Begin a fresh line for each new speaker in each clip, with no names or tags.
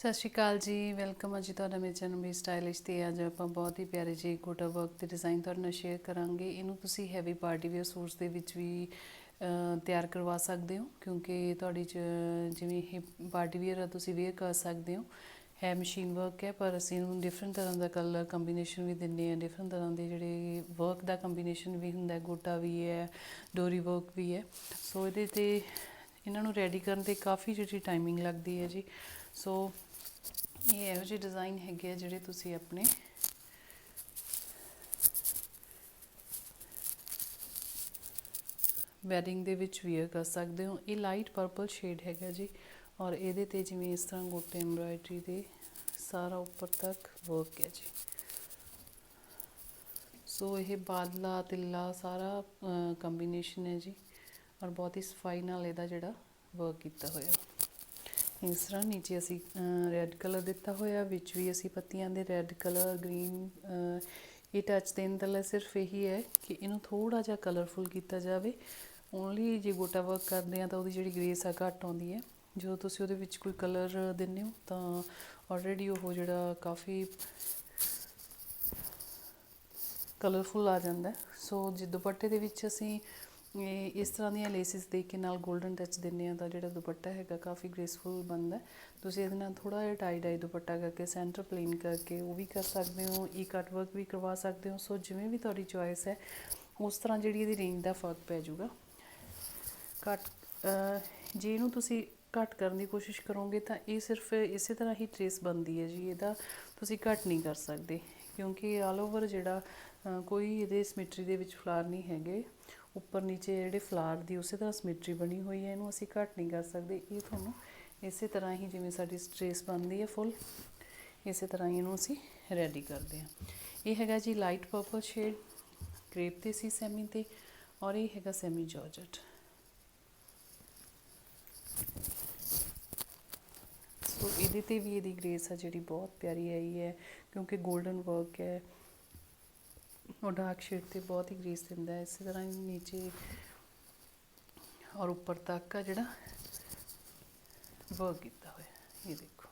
ਸਤਿ ਸ਼੍ਰੀ ਅਕਾਲ ਜੀ, ਵੈਲਕਮ ਅਜੀ ਤੁਹਾਡਾ ਮੇਰੇ ਚੈਨਲ ਵੀ ਸਟਾਈਲਿਸ਼ ਤੇ ਅੱਜ ਆਪਾਂ ਬਹੁਤ ਹੀ ਪਿਆਰੇ ਜਿਹੇ ਕੋਟਾ ਵਰਕ ਦੇ ਡਿਜ਼ਾਈਨ ਤੁਹਾਡੇ ਨਾਲ ਸ਼ੇਅਰ ਕਰਾਂਗੇ। ਇਹਨੂੰ ਤੁਸੀਂ ਹੈਵੀ ਪਾਰਟੀ ਵੇਅਰ ਸੂਟਸ ਦੇ ਵਿੱਚ ਵੀ ਤਿਆਰ ਕਰਵਾ ਸਕਦੇ ਹੋ, ਕਿਉਂਕਿ ਤੁਹਾਡੀ ਚ, ਜਿਵੇਂ ਇਹ ਪਾਰਟੀ ਵੇਅਰ ਤੁਸੀਂ ਵੇਅਰ ਕਰ ਸਕਦੇ ਹੋ। ਹੈ ਮਸ਼ੀਨ ਵਰਕ ਹੈ, ਪਰ ਅਸੀਂ ਇਹਨੂੰ ਡਿਫਰੈਂਟ ਤਰ੍ਹਾਂ ਦਾ ਕਲਰ ਕੰਬੀਨੇਸ਼ਨ ਵੀ ਦਿੰਦੇ ਆ ਡਿਫਰੈਂਟ ਤਰ੍ਹਾਂ ਦੇ ਜਿਹੜੇ ਵਰਕ ਦਾ ਕੰਬੀਨੇਸ਼ਨ ਵੀ ਹੁੰਦਾ ਗੋਟਾ ਵੀ ਹੈ, ਡੋਰੀ ਵਰਕ ਵੀ ਹੈ। ਸੋ ਇਹਦੇ ਤੇ ਇਹਨਾਂ ਨੂੰ ਰੈਡੀ ਕਰਨ ਤੇ ਕਾਫੀ ਜਿਹੜੀ ਟਾਈਮਿੰਗ ਲੱਗਦੀ ਹੈ ਜੀ। ਸੋ ਇਹ ਇਹੋ ਜਿਹੇ ਡਿਜ਼ਾਈਨ ਹੈਗੇ ਆ ਜਿਹੜੇ ਤੁਸੀਂ ਆਪਣੇ ਵੈਡਿੰਗ ਦੇ ਵਿੱਚ ਵੇਅਰ ਕਰ ਸਕਦੇ ਹੋ। ਇਹ ਲਾਈਟ ਪਰਪਲ ਸ਼ੇਡ ਹੈਗਾ ਜੀ ਔਰ ਇਹਦੇ ਤੇ ਜਿਵੇਂ ਇਸ ਤਰ੍ਹਾਂ ਗੋਟੇ ਐਮਬ੍ਰਾਇਡਰੀ ਦੇ ਸਾਰਾ ਉੱਪਰ ਤੱਕ ਵਰਕ ਹੈ ਜੀ। ਸੋ ਇਹ ਬਾਦਲਾ, ਤਿੱਲਾ ਸਾਰਾ ਕੰਬੀਨੇਸ਼ਨ ਹੈ ਜੀ। ਔਰ ਬਹੁਤ ਹੀ ਸਫ਼ਾਈ ਨਾਲ ਇਹਦਾ ਜਿਹੜਾ ਵਰਕ ਕੀਤਾ ਹੋਇਆ। ਇਸ ਤਰ੍ਹਾਂ ਨੀਚੇ ਅਸੀਂ ਰੈੱਡ ਕਲਰ ਦਿੱਤਾ ਹੋਇਆ, ਵਿੱਚ ਵੀ ਅਸੀਂ ਪੱਤੀਆਂ ਦੇ ਰੈੱਡ ਕਲਰ ਗ੍ਰੀਨ ਇਹ ਟੱਚ ਦੇਣ ਦਾ ਸਿਰਫ ਇਹੀ ਹੈ ਕਿ ਇਹਨੂੰ ਥੋੜਾ ਜਿਹਾ ਕਲਰਫੁਲ ਕੀਤਾ ਜਾਵੇ। ਓਨਲੀ ਜੇ ਗੋਟਾ ਵਰਕ ਕਰਦੇ ਆ ਤਾਂ ਉਹਦੀ ਜਿਹੜੀ ਗ੍ਰੇਸ ਆ ਘੱਟ ਆਉਂਦੀ ਹੈ। ਜਦੋਂ ਤੁਸੀਂ ਉਹਦੇ ਵਿੱਚ ਕੋਈ ਕਲਰ ਦਿੰਦੇ ਹੋ ਤਾਂ ਆਲਰੇਡੀ ਉਹ ਜਿਹੜਾ ਕਾਫੀ ਕਲਰਫੁਲ ਆ ਜਾਂਦਾ। ਸੋ ਜੇ ਦੁਪੱਟੇ ਦੇ ਵਿੱਚ ਅਸੀਂ ਇਹ ਇਸ ਤਰ੍ਹਾਂ ਦੀਆਂ ਲੇਸਿਸ ਦੇ ਕੇ ਨਾਲ 골ਡਨ ਟੱਚ ਦਿੰਨੇ ਆ ਤਾਂ ਜਿਹੜਾ ਦੁਪੱਟਾ ਹੈਗਾ ਕਾਫੀ ਗ੍ਰੇਸਫੁਲ ਬਣਦਾ ਤੁਸੀਂ ਇਹਦੇ ਨਾਲ ਥੋੜਾ ਜਿਹਾ ਟਾਈ ਡਾਈ ਦੁਪੱਟਾ ਕਰਕੇ ਸੈਂਟਰ ਪਲੇਨ ਕਰਕੇ ਉਹ ਵੀ ਕਰ ਸਕਦੇ ਹੋ ਈ ਕੱਟ ਵਰਕ ਵੀ ਕਰਵਾ ਸਕਦੇ ਹੋ। ਸੋ ਜਿਵੇਂ ਵੀ ਤੁਹਾਡੀ ਚੁਆਇਸ ਹੈ, ਉਸ ਤਰ੍ਹਾਂ ਜਿਹੜੀ ਇਹਦੀ ਰੇਂਜ ਦਾ ਫ਼ਰਕ ਪੈ ਜਾਊਗਾ। ਕੱਟ ਜੇ ਇਹਨੂੰ ਤੁਸੀਂ ਘੱਟ ਕਰਨ ਦੀ ਕੋਸ਼ਿਸ਼ ਕਰੋਗੇ ਤਾਂ ਇਹ ਸਿਰਫ ਇਸੇ ਤਰ੍ਹਾਂ ਹੀ ਟ੍ਰੇਸ ਬਣਦੀ ਹੈ ਜੀ, ਇਹਦਾ ਤੁਸੀਂ ਘੱਟ ਨਹੀਂ ਕਰ ਸਕਦੇ। ਕਿਉਂਕਿ ਆਲ ਓਵਰ ਜਿਹੜਾ ਕੋਈ ਇਹਦੇ ਸਿਮੈਟਰੀ ਦੇ ਵਿੱਚ ਫਲਾਰ ਨਹੀਂ ਹੈਗੇ। ਉੱਪਰ ਨੀਚੇ ਜਿਹੜੇ ਫਲਾਰ ਦੀ ਉਸੇ ਤਰ੍ਹਾਂ ਸਿਮੈਟਰੀ ਬਣੀ ਹੋਈ ਹੈ, ਇਹਨੂੰ ਅਸੀਂ ਘੱਟ ਨਹੀਂ ਕਰ ਸਕਦੇ। ਇਹ ਤੁਹਾਨੂੰ ਇਸੇ ਤਰ੍ਹਾਂ ਹੀ ਜਿਵੇਂ ਸਾਡੀ ਟ੍ਰੇਸ ਬਣਦੀ ਹੈ ਫੁੱਲ, ਇਸੇ ਤਰ੍ਹਾਂ ਹੀ ਇਹਨੂੰ ਅਸੀਂ ਰੈਡੀ ਕਰਦੇ ਹਾਂ। ਇਹ ਹੈਗਾ ਜੀ ਲਾਈਟ ਪਰਪਲ ਸ਼ੇਡ, ਕ੍ਰੇਪ ਤੇ ਸੀ ਸੈਮੀ ਤੇ ਔਰ ਇਹ ਹੈਗਾ ਸੈਮੀ ਜਾਰਜਟ। ਸੋ ਇਹਦੇ ਤੇ ਵੀ ਇਹਦੀ ਗ੍ਰੇਸ ਆ ਜਿਹੜੀ ਬਹੁਤ ਪਿਆਰੀ ਆਈ ਹੈ, ਕਿਉਂਕਿ 골ਡਨ ਵਰਕ ਹੈ। ਉਹ ਡਾਰਕ ਸ਼ੇਡ ਤੇ ਬਹੁਤ ਹੀ ਗ੍ਰੇਸ ਦਿੰਦਾ ਹੈ। ਇਸੇ ਤਰ੍ਹਾਂ ਹੀ ਨੀਚੇ ਔਰ ਉੱਪਰ ਤੱਕ ਆ ਜਿਹੜਾ ਵਰਕ ਕੀਤਾ ਹੋਇਆ ਇਹ ਦੇਖੋ।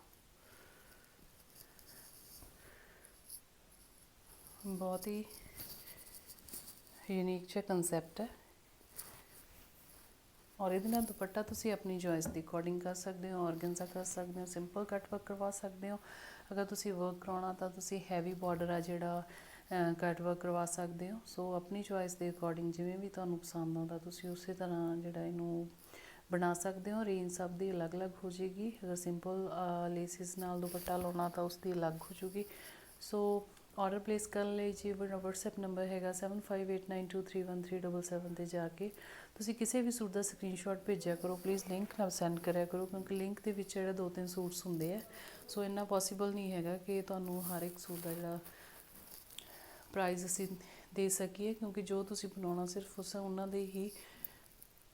ਬਹੁਤ ਹੀ ਯੂਨੀਕ ਜਿਹਾ ਕਨਸੈਪਟ ਹੈ। ਔਰ ਇਹਦੇ ਨਾਲ ਦੁਪੱਟਾ ਤੁਸੀਂ ਆਪਣੀ ਚੋਇਸ ਦੇ ਅਕੋਰਡਿੰਗ ਕਰ ਸਕਦੇ ਹੋ ਆਰਗਨਜ਼ਾ ਕਰ ਸਕਦੇ ਹੋ ਸਿੰਪਲ ਕੱਟ ਵਰਕ ਕਰਵਾ ਸਕਦੇ ਹੋ। ਅਗਰ ਤੁਸੀਂ ਵਰਕ ਕਰਾਉਣਾ ਤਾਂ ਤੁਸੀਂ ਹੈਵੀ ਬਾਰਡਰ ਆ ਜਿਹੜਾ ਕੱਟ ਵਰਕ ਕਰਵਾ ਸਕਦੇ ਹੋ। ਸੋ ਆਪਣੀ ਚੋਇਸ ਦੇ ਅਕੋਰਡਿੰਗ ਜਿਵੇਂ ਵੀ ਤੁਹਾਨੂੰ ਪਸੰਦ ਆਉਂਦਾ, ਤੁਸੀਂ ਉਸੇ ਤਰ੍ਹਾਂ ਜਿਹੜਾ ਇਹਨੂੰ ਬਣਾ ਸਕਦੇ ਹੋ। ਰੇਂਜ ਸਭ ਦੀ ਅਲੱਗ-ਅਲੱਗ ਹੋ ਜਾਏਗੀ। ਅਗਰ ਸਿੰਪਲ ਲੇਸਿਸ ਨਾਲ ਦੁਪੱਟਾ ਲਾਉਣਾ ਤਾਂ ਉਸ ਦੀ ਅਲੱਗ ਹੋ ਜੂਗੀ ਸੋ ਆਰਡਰ ਪਲੇਸ ਕਰਨ ਲਈ ਜੀ ਮੇਰਾ WhatsApp ਨੰਬਰ ਹੈਗਾ 7589231377 ਤੇ ਜਾ ਕੇ ਤੁਸੀਂ ਕਿਸੇ ਵੀ ਸੂਟ ਦਾ ਸਕਰੀਨਸ਼ਾਟ ਭੇਜਿਆ ਕਰੋ। ਪਲੀਜ਼ ਲਿੰਕ ਨਾਲ ਸੈਂਡ ਕਰਿਆ ਕਰੋ, ਕਿਉਂਕਿ ਲਿੰਕ ਦੇ ਵਿੱਚ ਜਿਹੜਾ ਦੋ ਤਿੰਨ ਸੂਟਸ ਹੁੰਦੇ ਆ। ਸੋ ਇੰਨਾ ਪੋਸੀਬਲ ਨਹੀਂ ਹੈਗਾ ਕਿ ਤੁਹਾਨੂੰ ਹਰ ਇੱਕ ਸੂਟ ਦਾ ਜਿਹੜਾ ਪ੍ਰਾਈਜ਼ ਅਸੀਂ ਦੇ ਸਕੀਏ, ਕਿਉਂਕਿ ਜੋ ਤੁਸੀਂ ਬਣਾਉਣਾ ਸਿਰਫ ਉਸ ਉਹਨਾਂ ਦੇ ਹੀ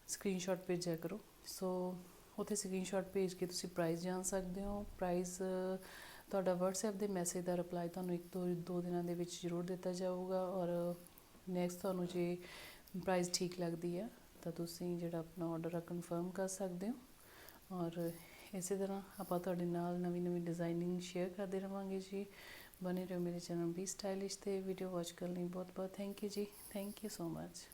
ਸਕਰੀਨਸ਼ਾਟ ਭੇਜਿਆ ਕਰੋ। ਸੋ ਉੱਥੇ ਸਕਰੀਨਸ਼ਾਟ ਭੇਜ ਕੇ ਤੁਸੀਂ ਪ੍ਰਾਈਜ਼ ਜਾਣ ਸਕਦੇ ਹੋ। ਪ੍ਰਾਈਜ਼ ਤੁਹਾਡਾ WhatsApp ਦੇ ਮੈਸੇਜ ਦਾ ਰਿਪਲਾਈ ਤੁਹਾਨੂੰ ਇੱਕ ਦੋ ਦੋ ਦਿਨਾਂ ਦੇ ਵਿੱਚ ਜ਼ਰੂਰ ਦਿੱਤਾ ਜਾਊਗਾ ਔਰ ਨੈਕਸਟ ਤੁਹਾਨੂੰ ਜੇ ਪ੍ਰਾਈਜ਼ ਠੀਕ ਲੱਗਦੀ ਹੈ, ਤਾਂ ਤੁਸੀਂ ਜਿਹੜਾ ਆਪਣਾ ਆਰਡਰ ਆ ਕਨਫਰਮ ਕਰ ਸਕਦੇ ਹੋ। ਔਰ ਇਸੇ ਤਰ੍ਹਾਂ ਆਪਾਂ ਤੁਹਾਡੇ ਨਾਲ ਨਵੀਂ ਨਵੀਂ ਡਿਜ਼ਾਈਨਿੰਗ ਸ਼ੇਅਰ ਕਰਦੇ ਰਵਾਂਗੇ ਜੀ। ਬਨੇ ਰਹੋ ਮੇਰੇ ਚੈਨਲ ਵੀ ਸਟਾਈਲਿਸ਼ ਤੇ ਵੀਡੀਓ ਵਾਚ ਕਰਨ ਲਈ ਬਹੁਤ ਬਹੁਤ thank you ji thank you so much